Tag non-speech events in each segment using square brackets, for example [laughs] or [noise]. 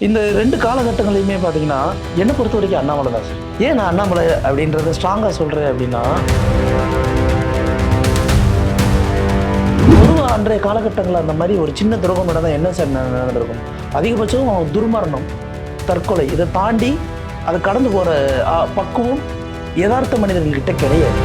இந்த ரெண்டு காலகட்டங்களையுமே பார்த்தீங்கன்னா என்னை பொறுத்த வரைக்கும் அண்ணாமலை தான் சார் ஏன் நான் அண்ணாமலை அப்படின்றத ஸ்ட்ராங்காக சொல்கிறேன் அப்படின்னா பொதுவாக அன்றைய காலகட்டங்களில் அந்த மாதிரி ஒரு சின்ன துரோகம் நடந்தால் என்ன சார் நடந்திருக்கும்? அதிகபட்சம் துர்மரணம் தற்கொலை இதை தாண்டி அதை கடந்து போகிற பக்குவம் யதார்த்த மனிதர்கள்கிட்ட கிடையாது.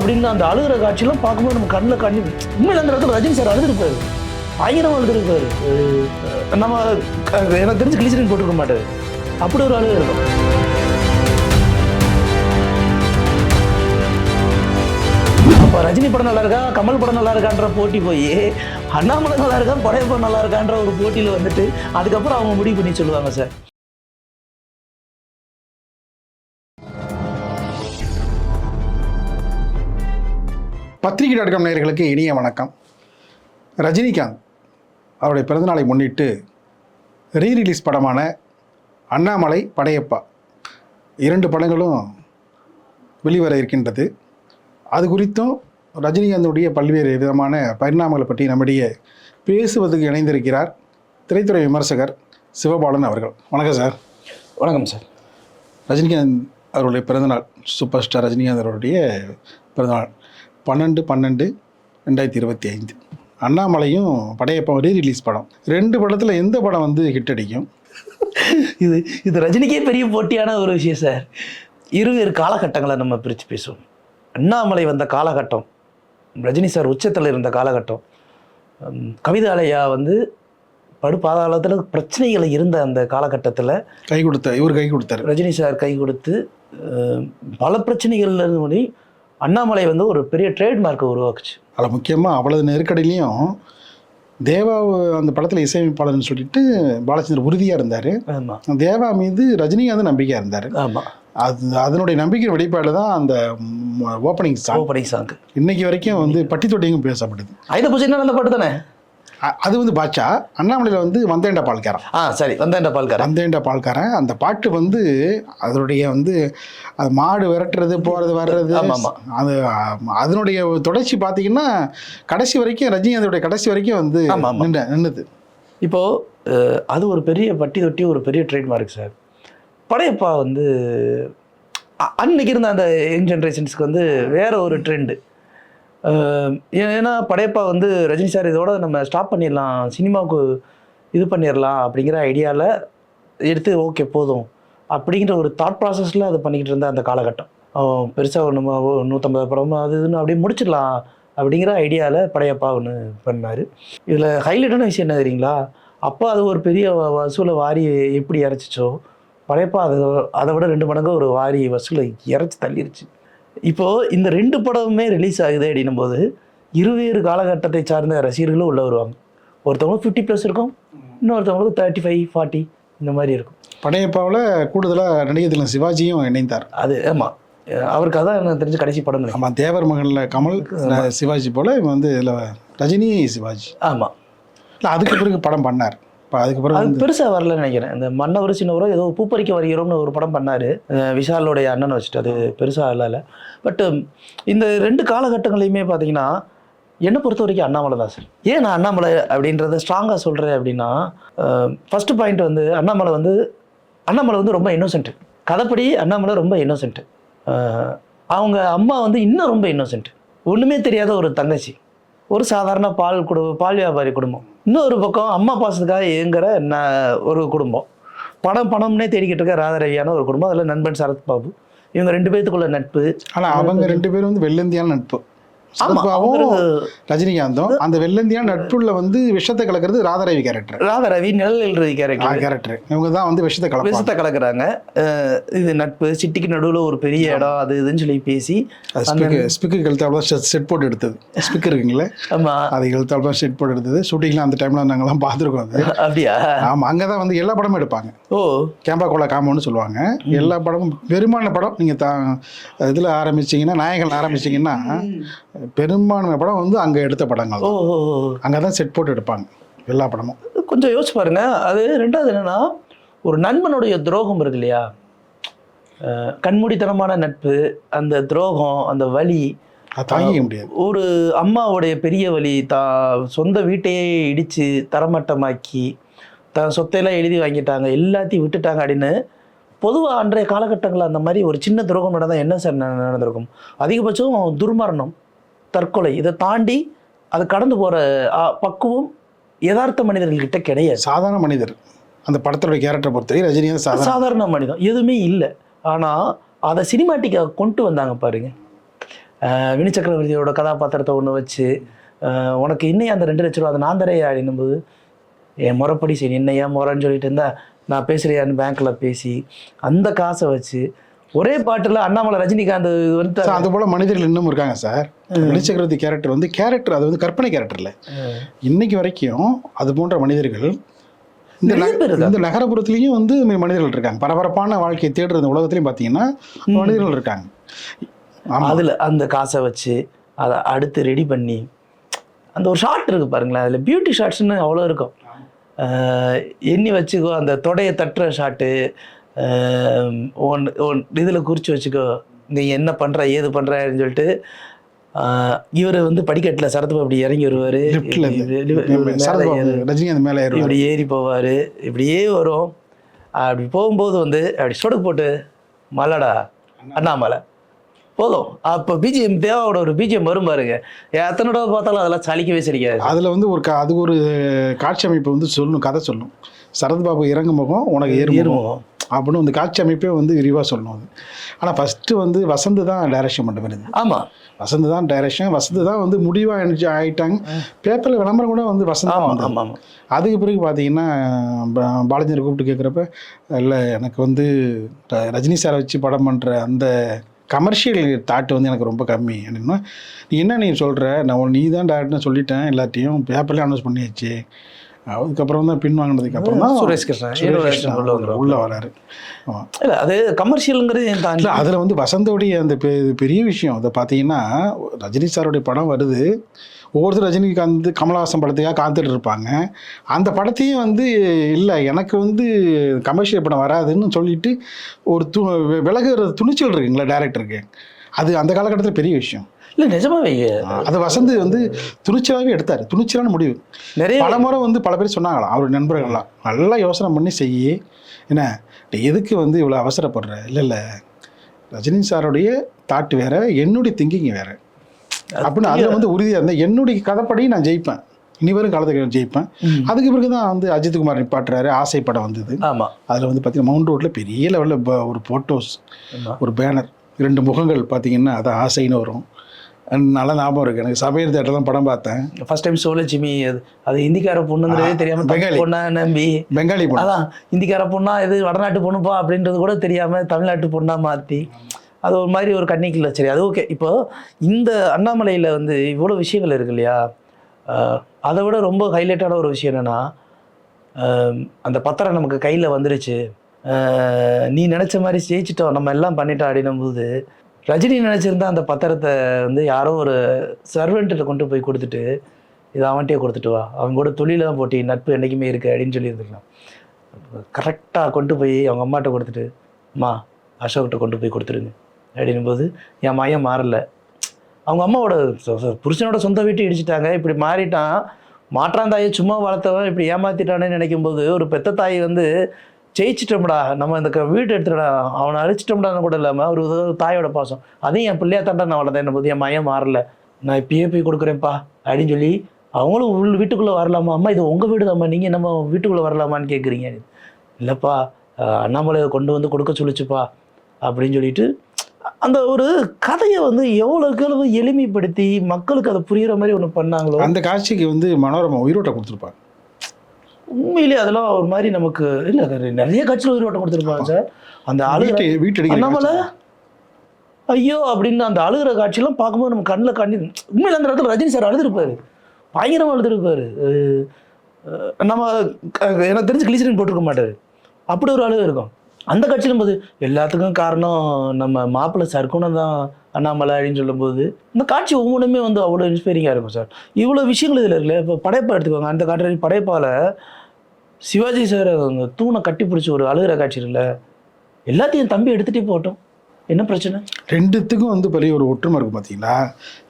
அப்படின்னு அந்த அழுகிற காட்சியெல்லாம் பார்க்கும்போது நம்ம கண்ணில் கண்ணி உண்மையில அந்த இடத்துல ரஜினி சார் அழுதுருப்பாரு பயங்கரமா அழுதுருப்பாரு நம்ம எனக்கு தெரிஞ்சு கிளிசரின் போட்டுக்க மாட்டாரு. அப்படி ஒரு அழுகு இருக்கும். அப்போ ரஜினி படம் நல்லா இருக்கா? கமல் படம் நல்லா இருக்கான்ற போட்டி போய் அண்ணாமலை நல்லா இருக்கா படையப்பா நல்லா இருக்கான்ற ஒரு போட்டியில் வந்துட்டு அதுக்கப்புறம் அவங்க முடிவு பண்ணி சொல்லுவாங்க சார். பத்திரிகை டாட் காம் நேயர்களுக்கு இனிய வணக்கம். ரஜினிகாந்த் அவருடைய பிறந்தநாளை முன்னிட்டு ரீ ரிலீஸ் படமான அண்ணாமலை படையப்பா. இரண்டு படங்களும் வெளிவர இருக்கின்றது. அது குறித்தும் ரஜினிகாந்துடைய பல்வேறு விதமான பரிணாமங்களை பற்றி நம்மிடையே பேசுவதற்கு இணைந்திருக்கிறார் திரைத்துறை விமர்சகர் சிவபாலன் அவர்கள். வணக்கம் சார். வணக்கம் சார். ரஜினிகாந்த் அவருடைய பிறந்தநாள் சூப்பர் ஸ்டார் ரஜினிகாந்த் அவருடைய பிறந்தநாள். பன்னெண்டு பன்னெண்டு ரெண்டாயிரத்தி இருபத்தி ஐந்து. அண்ணாமலையும் படையப்பா ரீ ரிலீஸ் படம். ரெண்டு படத்தில் எந்த படம் வந்து ஹிட் அடிக்கும்? இது இது ரஜினிக்கே பெரிய போட்டியான ஒரு விஷயம் சார் இருவேறு காலகட்டங்களை நம்ம பிரித்து பேசுவோம். அண்ணாமலை வந்த காலகட்டம் ரஜினி சார் உச்சத்தில் இருந்த காலகட்டம் கவிதாலயா வந்து படுபாதாளத்தில் பிரச்சனைகள் இருந்த அந்த காலகட்டத்தில் கை கொடுத்த இவர் கை கொடுத்தாரு. ரஜினி சார் கை கொடுத்து பல பிரச்சனைகள்ல இருந்து முடி அண்ணாமலை வந்து ஒரு பெரிய ட்ரேட்மார்க்கை உருவாக்குச்சு. அதில் முக்கியமாக அவ்வளவு நெருக்கடிலையும் தேவா அந்த படத்தில் இசையமைப்பாளர்னு சொல்லிட்டு பாலச்சந்தர் உறுதியாக இருந்தார். தேவா மீது ரஜினிகாந்த் நம்பிக்கையாக இருந்தார். ஆமாம் அது அதனுடைய நம்பிக்கை வெளிப்பாடு தான் அந்த ஓப்பனிங் சாங் ஓப்பனிங் சாங்கு இன்னைக்கு வரைக்கும் வந்து பட்டி தொட்டியும் பேசப்படுது ஆயுத பூஜை நல்ல பாட்டு தானே? அது வந்து பாட்சா அண்ணாமலையில் வந்து வந்தேண்ட பால்காரன். ஆ சரி வந்தேன்டா பால்காரன். வந்தேண்ட பால்காரன். அந்த பாட்டு வந்து அதனுடைய வந்து அது மாடு விரட்டுறது போகிறது வர்றது. அது அதனுடைய தொடர்ச்சி பார்த்தீங்கன்னா கடைசி வரைக்கும் ரஜினி அதனுடைய கடைசி வரைக்கும் வந்து. நின்று நின்றுது இப்போது அது ஒரு பெரிய பட்டி தொட்டி ஒரு பெரிய ட்ரேட்மார்க் சார் படையப்பா வந்து அன்னைக்கு இருந்த அந்த யங் ஜென்ரேஷன்ஸ்க்கு வந்து வேற ஒரு ட்ரெண்டு ஏன்னா படையப்பா வந்து ரஜினி சார் இதோட நம்ம ஸ்டாப் பண்ணிடலாம் சினிமாவுக்கு இது பண்ணிடலாம் அப்படிங்கிற ஐடியாவில் எடுத்து ஓகே போதும் அப்படிங்கிற ஒரு தாட் ப்ராசஸில் அதை பண்ணிக்கிட்டு இருந்த அந்த காலகட்டம். பெருசாக ஒன்று நூற்றம்பது படம் அது இதுன்னு அப்படியே முடிச்சிடலாம் அப்படிங்கிற ஐடியாவில் படையப்பா ஒன்று பண்ணார். இதில் ஹைலைட்டான விஷயம் என்ன தெரியுங்களா? அப்போ அது ஒரு பெரிய வசூலை வாரி எப்படி இறச்சிச்சோ படையப்பா அதை அதை விட ரெண்டு மடங்கு ஒரு வாரி வசூலை இறச்சி தள்ளிருச்சு. இப்போது இந்த ரெண்டு படமுமே ரிலீஸ் ஆகுது அப்படின்னும் போது இருவேறு காலகட்டத்தை சார்ந்த ரசிகர்களும் உள்ள வருவாங்க. ஒருத்தவங்களுக்கு ஃபிஃப்டி ப்ளஸ் இருக்கும் இன்னொருத்தவங்களுக்கு தேர்ட்டி ஃபைவ் ஃபார்ட்டி இந்த மாதிரி இருக்கும். படையப்பாவில் கூடுதலாக நடிகர் திலகம் சிவாஜியும் இணைந்தார். அது ஆமாம் அவருக்கு அதான் எனக்கு தெரிஞ்ச கடைசி படம் நினைக்கிறேன். ஆமாம் தேவர் மகனில் கமல் சிவாஜி போல் இவன் வந்து இதில் ரஜினி சிவாஜி. ஆமாம் இல்லை அதுக்கு பிறகு படம் பண்ணார். இப்போ அதுக்கு பிறகு அது பெருசாக வரலன்னு நினைக்கிறேன். இந்த மன்னவர் சின்னவரோ ஏதோ பூப்பறிக்க வருகிறோம்னு ஒரு படம் பண்ணார். விஷாலோடைய அண்ணனை வச்சுட்டு. அது பெருசாக இல்லை பட் இந்த ரெண்டு காலகட்டங்களையுமே பார்த்தீங்கன்னா என்னை பொறுத்த வரைக்கும் அண்ணாமலை தான் சார் ஏன் நான் அண்ணாமலை அப்படின்றத ஸ்ட்ராங்காக சொல்கிறேன் அப்படின்னா ஃபஸ்ட்டு பாயிண்ட் வந்து அண்ணாமலை வந்து அண்ணாமலை வந்து ரொம்ப இன்னோசென்ட் கதைப்படி அண்ணாமலை ரொம்ப இன்னோசென்ட் அவங்க அம்மா வந்து இன்னும் ரொம்ப இன்னோசென்ட் ஒன்றுமே தெரியாத ஒரு தங்கச்சி. ஒரு சாதாரண பால் குடு பால் வியாபாரி குடும்பம். இன்னொரு பக்கம் அம்மா பாசத்துக்காக ஏங்குற ந ஒரு குடும்பம். பணம் பணம்னே தேடிக்கிட்டு இருக்க ராதாரவியான ஒரு குடும்பம். அதில் நண்பன் சரத் பாபு இவங்க ரெண்டு பேத்துக்குள்ள நட்பு. ஆனால் அவங்க ரெண்டு பேரும் வந்து வெள்ளந்தியான நட்பு. ஆமா, ரெண்டு- ரஜினிகாந்தும் அந்த வெள்ளந்தியான நட்புள்ள வந்து விஷத்தை கலக்கிறது ராதாரவி கேரக்டர் ராதாரவி நிழல் எழுதி கேரக்டர் கேரக்டர் இவங்க தான் வந்து விஷத்தை கலப்பாங்க. விஷத்தை கலக்குறாங்க. இது நட்பு சிட்டிக்கு நடுவில் ஒரு பெரிய இடம் அது இதுன்னு சொல்லி பேசி ஸ்பீக்கர் கழுத்தாப்புல செட் போட்டு எடுத்தது. ஸ்பீக்கர் இருக்குங்களே? ஆமா. அது கழுத்தாப்புல செட் போட்டு எடுத்தது. ஷூட்டிங்லாம் அந்த டைம்ல நாங்கெல்லாம் பார்த்துருக்கோம் அது. அப்படியா? ஆமாம் அங்கே தான் வந்து எல்லா படமும் எடுப்பாங்க. ஓ. கேம்பா கோலா காமோன்னு சொல்லுவாங்க. எல்லா படமும் பெரும்பாலான படம் நீங்கள் தா இதில் ஆரம்பிச்சீங்கன்னா நாயகன் ஆரம்பிச்சீங்கன்னா பெரும்பாலான படம் வந்து அங்கே எடுத்த படங்கள். அங்கே தான் செட் போட்டு எடுப்பாங்க எல்லா படமும். கொஞ்சம் யோசிச்சு பாருங்க. அது ரெண்டாவது என்னன்னா ஒரு நண்பனுடைய துரோகம் இருக்கு இல்லையா? கண்மூடித்தனமான நட்பு அந்த துரோகம் அந்த வலி தாங்கிக்க முடியாது. ஒரு அம்மாவுடைய பெரிய வழி தா சொந்த வீட்டையே இடித்து தரமட்டமாக்கி தன் சொத்தையெல்லாம் எழுதி வாங்கிட்டாங்க எல்லாத்தையும் விட்டுட்டாங்க அப்படின்னு பொதுவாக அன்றைய காலகட்டங்களில் அந்த மாதிரி ஒரு சின்ன துரோகம் நடந்தால் என்ன சார் நட- நடந்திருக்கும்? அதிகபட்சம் துர்மரணம். தற்கொலை. இதை தாண்டி அது கடந்து போகிற பக்குவம் யதார்த்த மனிதர்கள்கிட்ட கிடையாது. சாதாரண மனிதர். அந்த படத்தோட கேரக்டரை பொறுத்தவரை ரஜினிகாந்த் சாதாரண மனிதன். எதுவுமே இல்லை. ஆனால் அதை சினிமாட்டிக்காக கொண்டு வந்தாங்க பாருங்க. வினு சக்கரவர்த்தியோட கதாபாத்திரத்தை ஒன்று வச்சு உனக்கு இன்னையா அந்த ரெண்டு லட்ச ரூபா அதை நான் தரையா அப்படின்னும்போது என் முறைப்படி சரி என்னையா முறைன்னு சொல்லிட்டு இருந்தா நான் பேசுறியான்னு பேங்க்ல பேசி அந்த காசை வச்சு ஒரே பாட்டில் அண்ணாமலை ரஜினிகாந்த் வந்து சார், அது போல மனிதர்கள் இன்னும் இருக்காங்க சார். வெளிச்சக்கரவர்த்தி கேரக்டர் வந்து கேரக்டர் அது வந்து கற்பனை கேரக்டர் இல்லை இன்னைக்கு வரைக்கும் அது போன்ற மனிதர்கள் இந்த. இந்த நகரப்புறத்துலேயும் வந்து மனிதர்கள் இருக்காங்க. பரபரப்பான வாழ்க்கையை தேடுற இந்த உலகத்துலையும் பார்த்தீங்கன்னா மனிதர்கள் இருக்காங்க. அதில் அந்த காசை வச்சு அதை அடுத்து ரெடி பண்ணி அந்த ஒரு ஷாட் இருக்கு பாருங்களேன். அதில் பியூட்டி ஷாட்ஸ்னு அவ்வளோ இருக்கும். எண்ணி வச்சுக்கோ அந்த தொடையை தட்டுற ஷாட்டு ஒன் ஒன் இதில் குறித்து வச்சுக்கோ. நீ என்ன பண்ணுற ஏது பண்ணுறன்னு சொல்லிட்டு இவர் வந்து படிக்கட்டில் சரத்து அப்படி இறங்கி வருவார். சரத்பாபு ரஜினிகாந்த் மேலே இப்படி ஏறி போவார். இப்படியே வரும். அப்படி போகும்போது வந்து அப்படி சொடுக்கு போட்டு மலைடா அண்ணாமலை. போதும். அப்போ பிஜிஎம் தேவாவோட ஒரு பிஜிஎம் வரும் பாருங்க. எத்தனை தடவை பார்த்தாலும் அதெல்லாம் சலிக்கவே சலிக்காது. அதில் வந்து ஒரு கா அதுக்கு ஒரு காட்சி அமைப்பு வந்து சொல்லணும் கதை சொல்லணும். சரத்பாபு இறங்கு முகம் உனக்கு ஏறுமுகம் ஏறுமுகம். அப்படின்னு அந்த காட்சி அமைப்பே வந்து விரிவாக சொல்லணும் அது. ஆனால் ஃபஸ்ட்டு வந்து வசந்த் தான் டைரக்ஷன் பண்ண இருந்தது ஆமாம் வசந்த் தான் டைரக்ஷன் வசந்த் தான் வந்து முடிவாக எனர்ஜி ஆகிட்டாங்க பேப்பரில் விளம்பரம் கூட வந்து வசந்த் ஆமாம். ஆமாம் அதுக்கு பிறகு பார்த்தீங்கன்னா ப- பாலாஜியை கூப்பிட்டு கேட்குறப்ப இல்லை எனக்கு வந்து ரஜினி சாரை வச்சு படம் பண்ணுற அந்த கமர்ஷியல் தாட் வந்து எனக்கு ரொம்ப கம்மி. அப்படின்னா நீ என்ன நீ சொல்கிற நான் நீ தான் டேரக்ட்னு சொல்லிட்டேன் எல்லாத்தையும் பேப்பர்லேயே அனௌன்ஸ் பண்ணியாச்சு. அதுக்கப்புறம் தான் பின் வாங்கினதுக்கு அப்புறம் தான் சுரேஷ் கிருஷ்ணன் உள்ள வராரு. இல்லை அது கமர்ஷியலுங்கிறது இல்லை அதில் வந்து வசந்தோடைய அந்த பெரிய விஷயம். அதை பார்த்தீங்கன்னா ரஜினி சாருடைய படம் வருது. ஒவ்வொருத்தர் ரஜினிகாந்த் கமலஹாசன் படத்துக்காக காத்துட்டு இருப்பாங்க. அந்த படத்தையும் வந்து இல்லை எனக்கு வந்து கமர்ஷியல் படம் வராதுன்னு சொல்லிட்டு ஒரு து விலகுற துணிச்சல் இருக்குங்களா டேரக்டருக்கு அது அந்த காலகட்டத்தில் பெரிய விஷயம். இல்லை நிஜமாவே. அது வசந்த் வந்து துணிச்சலாகவே எடுத்தார். துணிச்சலான முடிவு. நிறைய பல முறை வந்து பல பேர் சொன்னாங்களாம் அவர் நண்பர்கள்லாம். நல்லா யோசனை பண்ணி செய்யி என்ன எதுக்கு வந்து இவ்வளோ அவசரப்படுற? இல்லை இல்லை ரஜினி சாருடைய தாட் வேற என்னுடைய திங்கிங் வேற. அப்படின்னு அதில் வந்து உறுதியாக இருந்தேன். என்னுடைய கதைப்படி நான் ஜெயிப்பேன். இனி வரும் காலத்துக்கு ஜெயிப்பேன். அதுக்கு பிறகு தான் வந்து அஜித் குமார் நிப்பாட்டுறாரு ஆசை படம் வந்தது. ஆமாம் அதில் வந்து பார்த்தீங்கன்னா மவுண்ட் ரோட்டில் பெரிய லெவலில் ஒரு ஃபோட்டோஸ் ஒரு பேனர் ரெண்டு முகங்கள் பார்த்தீங்கன்னா அது ஆசைன்னு வரும். நல்ல ஞாபகம் இருக்குது எனக்கு சபையர் தேட்டர் தான் படம் பார்த்தேன். ஃபர்ஸ்ட் டைம் சோலட்சுமி அது அது இந்திக்கார பொண்ணுங்கிறதே தெரியாம தமிழ் பெங்காலி. பொண்ணா நம்பி. பெங்காலி படம் அதான் இந்திக்கார பொண்ணா இது வடநாட்டு பொண்ணுப்பா அப்படின்றது கூட தெரியாம தமிழ்நாட்டு பொண்ணா மாத்தி. அது ஒரு மாதிரி ஒரு கண்ணிக்குள்ள சரி அது ஓகே இப்போ இந்த அண்ணாமலையில வந்து இவ்வளோ விஷயங்கள் இருக்கு இல்லையா? அதை விட ரொம்ப ஹைலைட்டான ஒரு விஷயம் என்னன்னா அந்த பத்திரம் நமக்கு கையில் வந்துருச்சு. நீ நினச்ச மாதிரி ஜெயிச்சிட்டோம். நம்ம எல்லாம் பண்ணிட்டோம் அப்படின்னும் போது ரஜினி நினச்சிருந்தா அந்த பத்திரத்தை வந்து யாரோ ஒரு சர்வெண்ட்டில் கொண்டு போய் கொடுத்துட்டு இதை அவன்கிட்டயே கொடுத்துட்டு வா. அவங்க கூட தொழிலாம் போட்டி நட்பு என்றைக்குமே இருக்குது அப்படின்னு சொல்லியிருந்துக்கலாம் கரெக்டாக கொண்டு போய் அவங்க அம்மாட்ட கொடுத்துட்டு அம்மா அசோக்கிட்ட கொண்டு போய் கொடுத்துருங்க அப்படின்னும்போது என் மையம் மாறல. அவங்க அம்மாவோட புருஷனோட சொந்த வீட்டை இடிச்சிட்டாங்க. இப்படி மாறிட்டான். மாற்றான் தாயை சும்மா வளர்த்தவன் இப்படி ஏமாத்திட்டானேன்னு நினைக்கும் போது ஒரு பெத்த தாய் வந்து ஜெயிச்சிட்டோம்டா நம்ம இந்த க- வீடு எடுத்துடா அவனை அழிச்சிட்டோம்டான்னு கூட இல்லாமல் ஒரு தாயோட பாசம். அதையும் என் பிள்ளையா தாண்டா நான் வளர்ந்தேன் என்ன பற்றி என் மையம் மாறல. நான் இப்பயே போய் கொடுக்குறேன்ப்பா அப்படின்னு சொல்லி அவங்களும் உள் வீட்டுக்குள்ளே வரலாமா? அம்மா இது உங்கள் வீடு தாம்மா நீங்கள் நம்ம வீட்டுக்குள்ளே வரலாமான்னு கேட்குறீங்க இல்லைப்பா அஹ் அண்ணாமலை கொண்டு வந்து கொடுக்க சொல்லிச்சுப்பா அப்படின்னு சொல்லிட்டு அந்த ஒரு கதையை வந்து எவ்வளோக்கு எவ்வளவு எளிமைப்படுத்தி மக்களுக்கு அதை புரியுற மாதிரி ஒன்று பண்ணாங்களோ அந்த காட்சிக்கு வந்து மனோரமா உயிரோட்ட கொடுத்துருப்பாங்க. உண்மையிலேயே அதெல்லாம் ஒரு மாதிரி நமக்கு இல்லை நிறைய கட்சியில் உயிரோட்டம் கொடுத்துருப்பாங்க சார். அந்த அழுகிற வீட்டு காட்சி. ஐயோ அப்படின்னு அந்த அழுகிற காட்சியெல்லாம் பார்க்கும்போது நம்ம கண்ணில் கண்ணி உண்மையில அந்த இடத்துல ரஜினி சார் அழுதுருப்பாரு. பயங்கரமாக அழுதுருப்பாரு. நம்ம எனக்கு தெரிஞ்சு கிளிசரின் போட்டிருக்க மாட்டாரு. அப்படி ஒரு அழுகு இருக்கும். அந்த கட்சியிலும் போது எல்லாத்துக்கும் காரணம் நம்ம மாப்பிள்ளை சர்க்குணம் தான் அண்ணாமலை அப்படின்னு சொல்லும்போது இந்த காட்சி ஒவ்வொன்றுமே வந்து அவ்வளோ இன்ஸ்பைரிங்காக இருக்கும் சார். இவ்வளோ விஷயங்கள் இதில் இருக்குல்ல இப்போ படைப்பா எடுத்துக்கோங்க. அந்த காட்டுற படைப்பால சிவாஜி சார் அந்த தூணை கட்டி பிடிச்சி ஒரு அழுகிற காட்சி இருக்குல்ல எல்லாத்தையும் தம்பி எடுத்துகிட்டே போகட்டும். என்ன பிரச்சனை? ரெண்டுத்துக்கும் வந்து பெரிய ஒரு ஒற்றுமை இருக்கும் பார்த்தீங்களா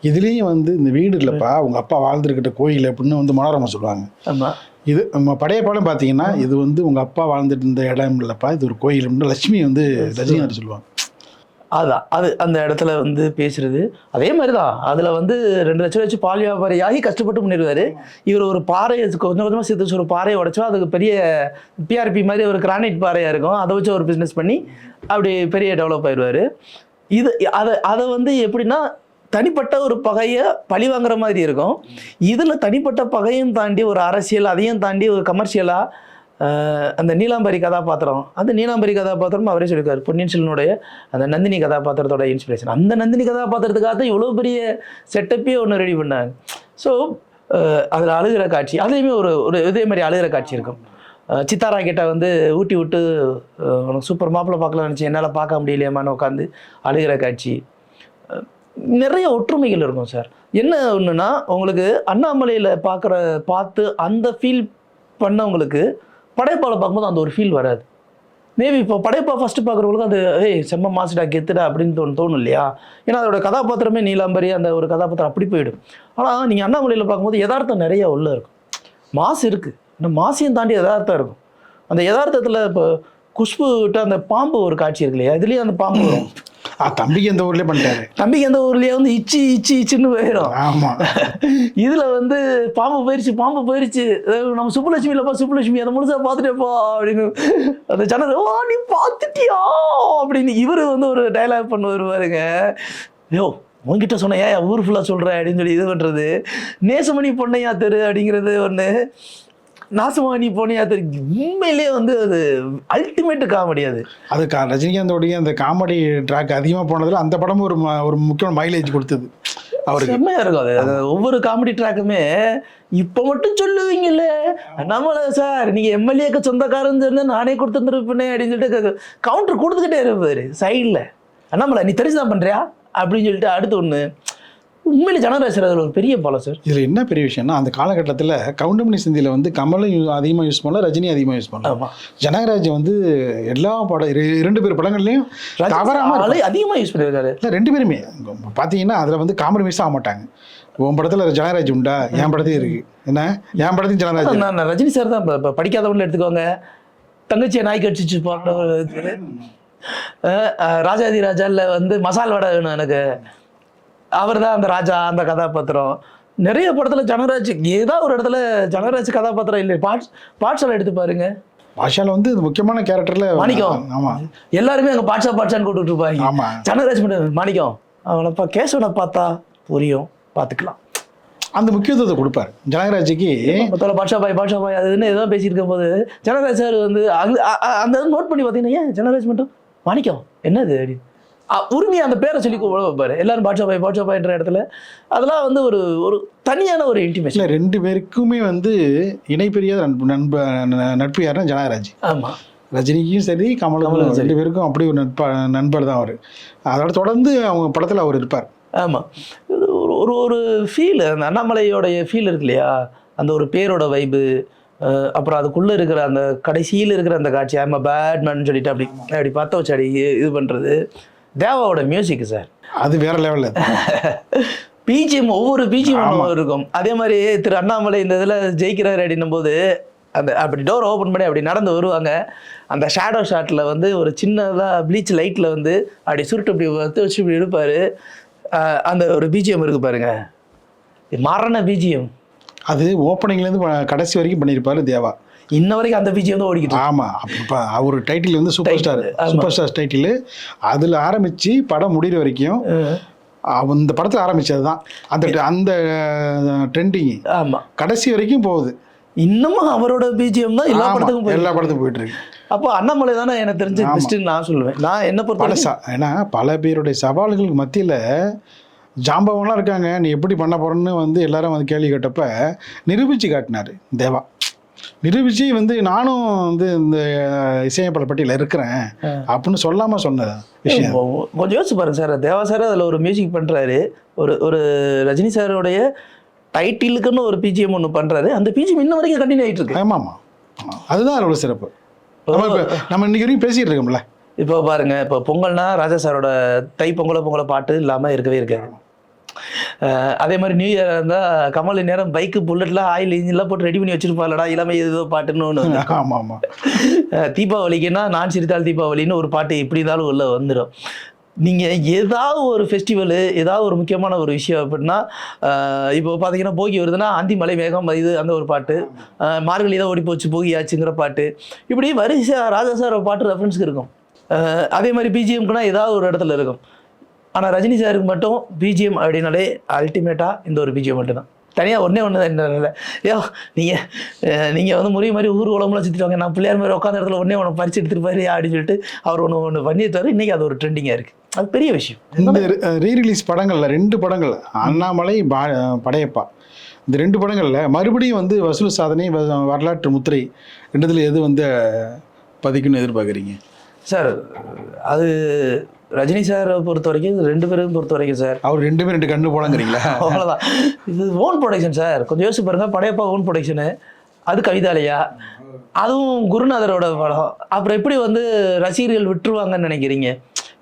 இதுலேயும் வந்து இந்த வீடு இல்லைப்பா உங்க அப்பா வாழ்ந்துருக்கிட்ட கோயில் அப்படின்னு வந்து மனோரமா சொல்லுவாங்க. ஆமா. இது நம்ம படையப்பாலும் பார்த்தீங்கன்னா இது வந்து உங்க அப்பா வாழ்ந்துட்டு இருந்த இடம் இல்லைப்பா இது ஒரு கோயில் அப்படின்னு லட்சுமி வந்து ரஜினிகாந்த் சொல்லுவாங்க. அதான் அது அந்த இடத்துல வந்து பேசுறது. அதே மாதிரி தான் அதில் வந்து ரெண்டு லட்சம் வச்சு பால் வியாபாரியாகி கஷ்டப்பட்டு முன்னேறுவார். இவர் ஒரு பாறையை கொஞ்சம் கொஞ்சமாக சேர்த்து ஒரு பாறையை உடைச்சா அதுக்கு பெரிய பிஆர்பி மாதிரி ஒரு கிரானைட் பாறையாக இருக்கும். அதை வச்சு ஒரு பிஸ்னஸ் பண்ணி அப்படி பெரிய டெவலப் ஆயிடுவார். இது அதை அதை வந்து எப்படின்னா தனிப்பட்ட ஒரு பகையை பழி வாங்குற மாதிரி இருக்கும். இதில் தனிப்பட்ட பகையும் தாண்டி ஒரு அரசியல் அதையும் தாண்டி ஒரு கமர்ஷியலாக அந்த நீலாம்பரி கதாபாத்திரம் அந்த நீலாம்பரி கதாபாத்திரம் அவரே சொல்லியிருக்காரு. பொன்னியின் செல்வனுடைய அந்த நந்தினி கதாபாத்திரத்தோட இன்ஸ்பிரேஷன் அந்த நந்தினி கதாபாத்திரத்துக்காக தான் இவ்வளோ பெரிய செட்டப்பே ஒன்று ரெடி பண்ணாங்க. ஸோ அதில் அழுகிற காட்சி அதுலேயுமே ஒரு ஒரு இதே மாதிரி அழுகிற காட்சி இருக்கும். சித்தாரா கிட்ட வந்து ஊட்டி விட்டு உனக்கு சூப்பர் மாப்பிள்ளை பார்க்கலாம் நினச்சி என்னால் பார்க்க முடியலையேமான்னு உட்காந்து அழுகிற காட்சி. நிறைய ஒற்றுமைகள் இருக்கும் சார். என்ன ஒன்றுனா உங்களுக்கு அண்ணாமலையில் பார்க்குற பார்த்து அந்த ஃபீல் பண்ணவங்களுக்கு படைப்பாவில் பார்க்கும்போது அந்த ஒரு ஃபீல் வராது. மேபி இப்போ படைப்பா ஃபஸ்ட்டு பார்க்குறவங்களுக்கு அது ஏய் செம்ம மாசுடா கெத்துடா அப்படின்னு தோணும் தோணும் இல்லையா ஏன்னா அதோட கதாபாத்திரமே நீலாம்பரி அந்த ஒரு கதாபாத்திரம் அப்படி போயிடும். ஆனால் நீங்கள் அண்ணாமலையில் பார்க்கும்போது யதார்த்தம் நிறைய உள்ளே இருக்கும். மாசு இருக்குது இந்த மாசையும் தாண்டி யதார்த்தம் இருக்கும். அந்த யதார்த்தத்தில் இப்போ குஷ்பு விட்ட அந்த பாம்பு ஒரு காட்சி இருக்கு இல்லையா? இதுலேயும் அந்த பாம்பு வரும். தம்பிக்கு எந்த ஊர்லேயே பண்ணிட்டாரு. தம்பிக்கு அந்த ஊர்லேயே வந்து இச்சி இச்சி இச்சின்னு போயிடும் ஆமா. [laughs] இதுல வந்து பாம்பு போயிருச்சு பாம்பு போயிருச்சு. நம்ம சுப்புலட்சுமி இல்லப்பா சுப்புலட்சுமி அதை முழுசா பார்த்துட்டேப்பா அப்படின்னு அந்த சேனல் ஓ நீ பார்த்துட்டியா? அப்படின்னு இவரு வந்து ஒரு டைலாக் பண்ண வருவாருங்க. யோ உன்கிட்ட சொன்ன ஏன் ஊர் ஃபுல்லாக சொல்கிற அப்படின்னு சொல்லி இது பண்ணுறது நேசமணி பொன்னையா தெரு அப்படிங்கிறது ஒன்று நாசமானி பொன்னையா தெரு உண்மையிலேயே வந்து அது அல்டிமேட் காமெடி அது. அது கா- ரஜினிகாந்தோடைய அந்த காமெடி ட்ராக் அதிகமாக போனதுல அந்த படமும் ஒரு ஒரு முக்கியமான மைலேஜ் கொடுத்தது அவருக்கு. செம்மையா இருக்கும் அது. அது ஒவ்வொரு காமெடி ட்ராக்குமே இப்போ மட்டும் சொல்லுவீங்கல்ல? நம்மள சார் நீங்க எம்எல்ஏக்கு சொந்தக்காரன்னு சொன்னா நானே கொடுத்துருப்பேனே அப்படின்னு சொல்லிட்டு கவுண்டர் கொடுத்துக்கிட்டே இருப்பாரு சைடில் அண்ணாமலை நீ தெரிஞ்சுதான் பண்றியா? அப்படின்னு சொல்லிட்டு அடுத்து ஒன்று உண்மையில ஜனராசர் அதில் ஒரு பெரிய பலம் சார் இதில் என்ன பெரிய விஷயம்னா அந்த காலகட்டத்தில் கவுண்டமணி சிந்தியில் வந்து கமலும் அதிகமாக யூஸ் பண்ணல ரஜினி அதிகமாக யூஸ் பண்ணல. ஜனகராஜ் வந்து எல்லா படம் இரு- இரண்டு பேர் படங்கள்லையும் தவறாம ஆளை அதிகமா யூஸ் பண்ணியிருக்காரு இல்லை ரெண்டு பேருமே. பார்த்தீங்கன்னா அதில் வந்து காம்ப்ரமைஸ் ஆக மாட்டாங்க. உன் படத்தில் ஜனகராஜ் உண்டா? என் படத்தையும் இருக்கு. என்ன? என் படத்தையும் இருக்கு. நான் ரஜினி சார் தான் இப்போ படிக்காதவங்கள எடுத்துக்கோங்க. தங்கச்சியை நாய் கடிச்சிச்சு அஹ் ராஜாதி ராஜால வந்து மசால் வடை வேணும் எனக்கு. அவர் தான் அந்த ராஜா அந்த கதாபாத்திரம். நிறைய படத்துல ஜனராஜ் ஏதாவது ஒரு இடத்துல ஜனராஜ் கதாபாத்திரம் இல்லை. பாட் பாட்ஷாலை எடுத்து பாருங்க. பாஷால வந்து முக்கியமான கேரக்டர்ல மாணிக்கம். ஆமா. எல்லாருமே அங்க பாட்ஷா பாட்ஷான்னு கூப்பிட்டு இருப்பாங்க. ஆமா. ஜனராஜ் மட்டும் மாணிக்கம். அவனப்பா கேசவனை பார்த்தா புரியும். பார்த்துக்கலாம். அந்த முக்கியத்துவத்தை கொடுப்பாரு. ஜனகராஜுக்கு மொத்தம் பாட்ஷா பாய் பாட்ஷா பாய் அது இதுன்னு ஏதோ பேசிட்டு இருக்கும்போது ஜனராஜ் சார் வந்து அந்த நோட் பண்ணி பார்த்தீங்கன்னா ஏன் ஜனராஜ் மட்டும்? மாணிக்கம் என்னது அப்படின்னு உரிமையா அந்த பேரை சொல்லி கூப்பிட வைப்பாரு. எல்லாரும் பாட்ஷா பாய் பாட்ஷா பாய்ன்ற இடத்துல. அதெல்லாம் வந்து ஒரு ஒரு தனியான ஒரு இன்டிமேஷன் ரெண்டு பேருக்குமே வந்து இணைப்பிரியாத நட்பு நண்ப நட்பு யாருன்னா ஜனகராஜ். ஆமா. ரஜினிக்கும் சரி கமலுக்கும். ரெண்டு பேருக்கும் அப்படி ஒரு நட்பா நண்பர் தான் அவர். அதோட தொடர்ந்து அவங்க படத்துல அவர் இருப்பார். ஆமா. இது ஒரு ஒரு ஒரு ஃபீல் அந்த அண்ணாமலையோடைய ஃபீல் இருக்கு இல்லையா? அந்த ஒரு பேரோட வைபு அப்புறம் அதுக்குள்ள இருக்கிற அந்த கடைசியில் இருக்கிற அந்த காட்சி ஆமா பேட்மேன் சொல்லிட்டு அப்படி அப்படி பார்த்த வச்சு அப்படி இது பண்றது. தேவாவோட மியூசிக் சார் அது வேற லெவல்ல பிஜிஎம் ஒவ்வொரு. பிஜிஎம் இருக்கும். அதே மாதிரி திரு அண்ணாமலை இந்த இதில் ஜெயிக்கிறாரு அப்படின்னும் போது அந்த அப்படி டோர் ஓப்பன் பண்ணி அப்படி நடந்து வருவாங்க. அந்த ஷேடோ ஷாட்டில் வந்து ஒரு சின்னதாக ப்ளீச் லைட்டில் வந்து அப்படி சுருட்டு அப்படி வத்து வச்சு இப்படி எடுப்பார். அந்த ஒரு பிஜிஎம் இருக்கு பாருங்க. மரண பிஜிஎம் அது ஓப்பனிங்ல இருந்து ப- கடைசி வரைக்கும் பண்ணியிருப்பாரு தேவா. இன்ன வரைக்கும் அந்த பிஜிஎம் தான் ஓடிக்கிட்டு இருக்கு. ஆமா அப்ப அவர் டைட்டில் வந்து super star. Super star title அதுல ஆரம்பிச்சு படம் முடிகிற வரைக்கும் இந்த படத்துல ஆரம்பிச்சது தான். அந்த அந்த ட்ரெண்டிங் ஆமா. கடைசி வரைக்கும் போகுது. இன்னமும் அவரோட பிஜிஎம் தான் எல்லா படத்துக்கும் எல்லா படத்துக்கும் போயிட்டு இருக்கு. அப்போ அண்ணாமலை தானே எனக்கு தெரிஞ்ச. பெஸ்ட்டுன்னு நான் சொல்லுவேன். நான் என்ன பொறுத்த ஏன்னா பல பேருடைய சவால்களுக்கு மத்தியில் ஜாம்பவம்லாம் இருக்காங்க. நீ எப்படி பண்ண போறன்னு வந்து எல்லாரும் வந்து கேள்வி கேட்டப்ப நிரூபிச்சு காட்டினாரு தேவா. நிரூபிச்சு வந்து நானும் வந்து இந்த இசையப்பட பட்டியல இருக்கிறேன். அப்படின்னு சொல்லாம சொன்ன விஷயம். கொஞ்சம் யோசிச்சு பாருங்க சார். தேவா சார் அதில் ஒரு மியூசிக் பண்ணுறாரு ஒரு ஒரு ரஜினி சாரோடைய டைட்டிலுக்குன்னு ஒரு பிஜிஎம் ஒன்று பண்ணுறாரு அந்த பிஜிஎம் இன்ன வரைக்கும் கண்டினியூ ஆகிட்டு இருக்கு ஆமாமா ஆமா. அதுதான் அதோட சிறப்பு. நம்ம இன்னைக்கு வரைக்கும் பேசிட்டு இருக்கோம்ல. இப்போ பாருங்க இப்போ பொங்கல்னா ராஜா சாரோட தை பொங்கல பொங்கல பாட்டு இல்லாமல் இருக்கவே இருக்காது. அஹ் அதே மாதிரி நியூ இயர் இருந்தால் கமல் நேரம் பைக்கு புல்லட்லாம் ஆயில் இன்ஜின்லாம் போட்டு ரெடி பண்ணி வச்சிருப்பாங்களடா இல்லாமல் ஏதோ பாட்டுன்னு ஒன்று ஆமாம். ஆமாம் தீபாவளிக்குன்னா நான் சிரித்தால் தீபாவளின்னு ஒரு பாட்டு எப்படி இருந்தாலும் உள்ள வந்துடும் நீங்கள் ஏதாவது ஒரு ஃபெஸ்டிவலு ஏதாவது ஒரு முக்கியமான ஒரு விஷயம் அப்படின்னா இப்போ பார்த்தீங்கன்னா போகி வருதுன்னா அந்தி மலை மேகம் இது அந்த ஒரு பாட்டு. மார்கழி தான் ஓடி போச்சு போகியாச்சுங்கிற பாட்டு. இப்படி வரிசையாக ராஜா சார் பாட்டு ரெஃபரன்ஸ்க்கு இருக்கும். அஹ் அதே மாதிரி பிஜிஎம்க்குனா ஏதாவது ஒரு இடத்துல இருக்கும். ஆனால் ரஜினி சாருக்கு மட்டும் பிஜிஎம் அப்படின்னாலே அல்டிமேட்டாக இந்த ஒரு பிஜிஎம் மட்டும்தான். தனியாக ஒன்றே ஒன்று தான் இல்லை ஐயோ நீங்கள் நீங்கள் வந்து முறிய மாதிரி ஊர் உலகம்லாம் சுற்றிட்டு வாங்க. நான் பிள்ளையார் மாதிரி உட்காந்த இடத்துல ஒன்றே ஒன்று பறிச்சு எடுத்துட்டு பாரு அப்படின்னு சொல்லிட்டு அவர் ஒன்று ஒன்று பண்ணியிருந்தாரு இன்றைக்கி அது ஒரு ட்ரெண்டிங்காக இருக்குது அது பெரிய விஷயம். இந்த ரீ ரிலீஸ் படங்கள்ல ரெண்டு படங்கள் அண்ணாமலை பா- படையப்பா. இந்த ரெண்டு படங்கள்ல மறுபடியும் வந்து வசூல் சாதனை வரலாற்று முத்திரை ரெண்டுத்துல எது வந்து பதிக்குன்னு எதிர்பார்க்குறீங்க? சார் அது ரஜினி சாரை பொறுத்த வரைக்கும் ரெண்டு பேரும் பொறுத்த வரைக்கும் சார் அவர் ரெண்டுமே ரெண்டு கண்ணு போலங்கிறீங்களா [laughs] அவ்வளோதான் இது ஓன் ப்ரொடக்ஷன் சார் கொஞ்சம் யோசிச்சு பாருங்க படையப்பா ஓன் ப்ரொடக்ஷனு அது கவிதாலயா? அதுவும் குருநாதரோட படம். அப்புறம் எப்படி வந்து ரசிகர்கள் விட்டுருவாங்கன்னு நினைக்கிறீங்க?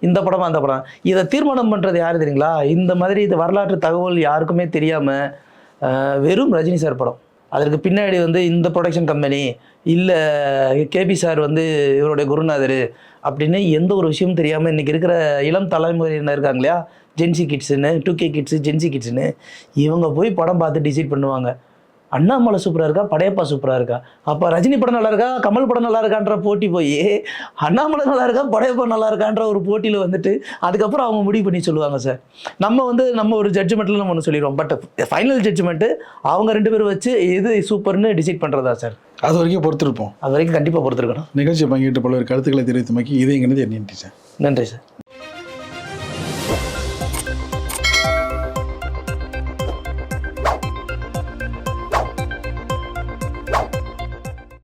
இந்த படம் அந்த படம்? இதை தீர்மானம் பண்ணுறது யார் தெரியுங்களா? இந்த மாதிரி இது வரலாற்று தகவல் யாருக்குமே தெரியாமல் வெறும் ரஜினி சார் படம். அதற்கு பின்னாடி வந்து இந்த ப்ரொடக்ஷன் கம்பெனி இல்லை கேபி சார் வந்து இவருடைய குருநாதர். அப்படின்னு எந்த ஒரு விஷயமும் தெரியாமல் இன்றைக்கி இருக்கிற இளம் தலைமுறையினர் இருக்காங்க இல்லையா? Gen Z கிட்ஸுன்னு two K kids Gen Z கிட்ஸுன்னு இவங்க போய் படம் பார்த்து டிசைட் பண்ணுவாங்க. அண்ணாமலை சூப்பராக இருக்கா? படையப்பா சூப்பராக இருக்கா? அப்போ ரஜினி படம் நல்லா இருக்கா? கமல் படம் நல்லா இருக்கான்ற போட்டி போய் அண்ணாமலை நல்லா இருக்கா? படையப்பா நல்லா இருக்கான்ற ஒரு போட்டியில் வந்துட்டு அதுக்கப்புறம் அவங்க முடிவு பண்ணி சொல்லுவாங்க சார் நம்ம வந்து நம்ம ஒரு ஜட்ஜ்மெண்ட்டில் நம்ம ஒன்று சொல்லிடுவோம் பட் ஃபைனல் ஜட்ஜ்மெண்ட்டு அவங்க ரெண்டு பேரும் வச்சு எது சூப்பர்னு டிசைட் பண்ணுறதா சார் அது வரைக்கும் பொறுத்திருப்போம். அது வரைக்கும் கண்டிப்பாக பொறுத்திருக்கணும். நிகழ்ச்சி பங்கிட்டு பல்வேறு கருத்துக்களை தெரிவித்தமைக்கு இதை எங்கே எண்ணி சார் நன்றி சார்